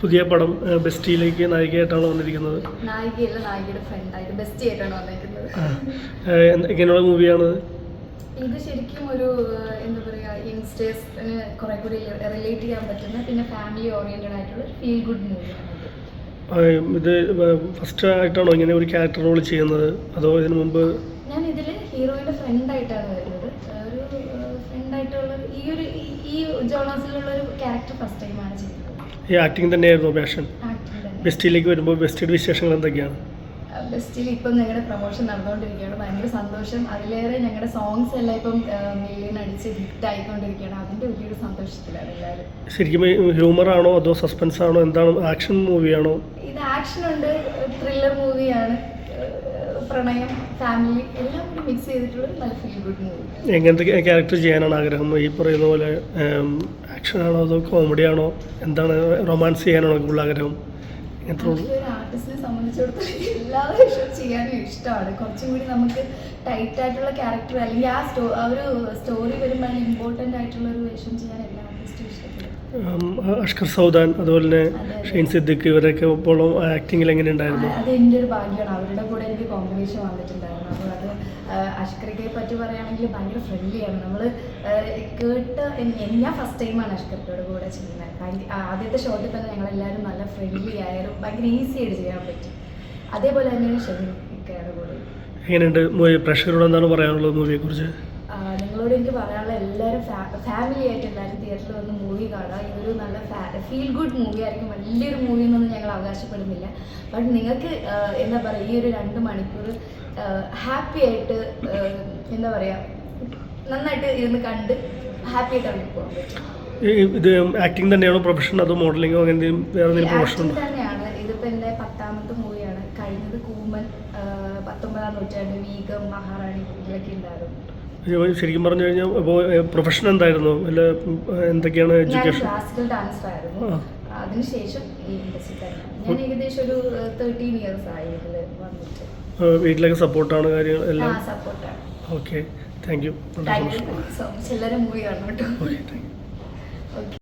പുതിയ പടം ബെസ്റ്റിയിലേക്ക് നായികയായിട്ടാണ് വന്നിരിക്കുന്നത്. നായികയല്ല നായികയുടെ ഫ്രണ്ടായിട്ട് ബെസ്റ്റ് ആയിട്ടാണ് വന്നിരിക്കുന്നത് എങ്ങനെയുള്ള മൂവിയാണ്? ഇത് ശരിക്കും ഒരു എന്താ പറയുക യങ്സ്റ്റേഴ്സിന് കുറെ കൂടി റിലേറ്റ് ചെയ്യാൻ പറ്റുന്ന പിന്നെ ഫാമിലി ഓറിയന്റഡ് ആയിട്ടുള്ള ഫീൽ ഗുഡ് മൂവിയാണ് ഇത്. ഫസ്റ്റ് ആയിട്ടാണോ ഇങ്ങനെ ഒരു ക്യാരക്ടർ റോൾ ചെയ്യുന്നത്? അതോ ഇതിനു മുമ്പ് ഞാൻ ഇതിൽ ഫ്രണ്ട് ആയിട്ടാണ് വരുന്നത്. ഫ്രണ്ടായിട്ടുള്ള ഈ ഒരു ഈ- ജോണേഴ്സിലുള്ള ഒരു ക്യാരക്ടർ ഫസ്റ്റ് ടൈമാണ് ചെയ്യുന്നത് ഈ ആക്ടിങ് തന്നെയായിരുന്നു പാഷൻ ബെസ്റ്റിയിലേക്ക് വരുമ്പോൾ ബെസ്റ്റിയുടെ വിശേഷങ്ങൾ എന്തൊക്കെയാണ്? ബെസ്റ്റിൽ ഇപ്പം ഞങ്ങളുടെ പ്രൊമോഷൻ നടന്നുകൊണ്ടിരിക്കുകയാണ് ഭയങ്കര സന്തോഷം. അതിലേറെ ഞങ്ങളുടെ സോങ്സ് എല്ലാം ഇപ്പം മില്യൺ അടിച്ച് ഹിറ്റ് ആയിക്കൊണ്ടിരിക്കുകയാണ്. അതിന്റെ വലിയൊരു സന്തോഷത്തിലാണ് എല്ലാവരും. ശരിക്കും ഹ്യൂമർ ആണോ അതോ സസ്പെൻസ് ആണോ? എന്താണ് ആക്ഷൻ മൂവിയാണോ ഇത് ആക്ഷൻ ഉണ്ട്. ത്രില്ലർ മൂവിയാണ് പ്രണയം ഫാമിലി എല്ലാം കൂടി മിക്സ് ചെയ്തിട്ടുള്ള നല്ല ഫീൽ ഗുഡ് മൂവി എങ്ങനത്തെ ക്യാരക്ടർ ചെയ്യാനാണ് ആഗ്രഹം? ഈ പറയുന്ന പോലെ ആക്ഷൻ ആണോ അതോ കോമഡി ആണോ? എന്താണ് റൊമാൻസ് ചെയ്യാനാണോ ഉള്ള ആഗ്രഹം? ആർട്ടിസ്റ്റിനെ സംബന്ധിച്ചിടത്തോളം എല്ലാ വേഷവും ചെയ്യാനും ഇഷ്ടമാണ്. കുറച്ചും കൂടി നമുക്ക് ടൈറ്റ് ആയിട്ടുള്ള ക്യാരക്ടർ അല്ലെങ്കിൽ ആ സ്റ്റോ ആ ഒരു സ്റ്റോറി വരുമ്പോൾ ഇമ്പോർട്ടന്റ് ആയിട്ടുള്ള ഒരു വേഷം ചെയ്യാൻ എല്ലാ ആർട്ടിസ്റ്റും ഇഷ്ടപ്പെടും. അഷ്കർ സൗദാൻ അതുപോലെ തന്നെ. ഷെയ്ൻ സിദ്ദിഖ് ഇവരൊക്കെ ഇപ്പോൾ ആക്ടിങ്ങിൽ എങ്ങനെ ഉണ്ടായിരുന്നു അത് എന്റെ ഒരു ഭാഗ്യമാണ്. അവരുടെ കൂടെ എനിക്ക് കോമ്പിനേഷൻ വന്നിട്ടുണ്ടായിരുന്നു. അപ്പോൾ അത് അഷ്കറിനെ പറ്റി പറയുകയാണെങ്കിൽ ഭയങ്കര ഫ്രണ്ട്ലിയാണ് നമ്മൾ കേട്ട് ഞാൻ ഫസ്റ്റ് ടൈമാണ് അഷ്കറിക്കയുടെ കൂടെ ചെയ്യുന്നത്. ഭയങ്കര ആദ്യത്തെ ഷോട്ടിൽ തന്നെ ഞങ്ങളെല്ലാവരും നല്ല ഫ്രണ്ട്ലി ആയാലും ഭയങ്കര ഈസി ആയിട്ട് ചെയ്യാൻ പറ്റി. അതേപോലെ തന്നെയാണ് ഷെമിക്കയുടെ കൂടെ. എങ്ങനെയുണ്ട് മൂവി പ്രേക്ഷകരോട് എന്താണ് പറയാനുള്ളത് മൂവിയെക്കുറിച്ച് നിങ്ങളോട് എനിക്ക് പറയാനുള്ള എല്ലാവരും ഫാമിലി ആയിട്ട് എല്ലാവരും തിയേറ്ററിൽ വന്ന് മൂവി കാണുക. ഇതൊരു നല്ല ഫീൽ ഗുഡ് മൂവി ആയിരിക്കും. വലിയൊരു മൂവി എന്നൊന്നും ഞങ്ങൾ അവകാശപ്പെടുന്നില്ല. ബട്ട് നിങ്ങൾക്ക് എന്താ പറയുക ഈ ഒരു രണ്ട് മണിക്കൂർ ഹാപ്പി ആയിട്ട് എന്താ പറയുക നന്നായിട്ട് ഇരുന്ന് കണ്ട് ഹാപ്പി ആയിട്ട് അവിടെ പോകാൻ ഇത് ആക്ടിങ് തന്നെയാണോ പ്രൊഫഷൻ അതോ മോഡലിംഗോ അങ്ങനെ വേറെ എന്തെങ്കിലും പ്രൊഫഷൻ ഉണ്ടോ? എന്റെ പത്താമത്തെ മൂവിയാണ് കഴിഞ്ഞത് കൂമൻ പത്തൊമ്പതാം നൂറ്റാണ്ട് വീഗം മഹാറാണി ഇതിലൊക്കെ ഉണ്ടായിരുന്നു. ശരിക്കും പറഞ്ഞു കഴിഞ്ഞാൽ ഇപ്പോൾ പ്രൊഫഷൻ എന്തായിരുന്നു? അല്ല എന്തൊക്കെയാണ് എഡ്യൂക്കേഷൻ ക്ലാസിക്കൽ ഡാൻസർ ആയിരുന്നു. അതിനുശേഷം ഞാൻ ഏകദേശം ഒരു തേർട്ടീൻ ഇയേഴ്സ് ആയി വന്നിട്ട്. വീട്ടിലൊക്കെ സപ്പോർട്ടാണ് കാര്യങ്ങൾ എല്ലാം? സപ്പോർട്ടാണ് ഓക്കെ താങ്ക് യു എല്ലാവരും മൂവി കാണണം കേട്ടോ. Okay thank you okay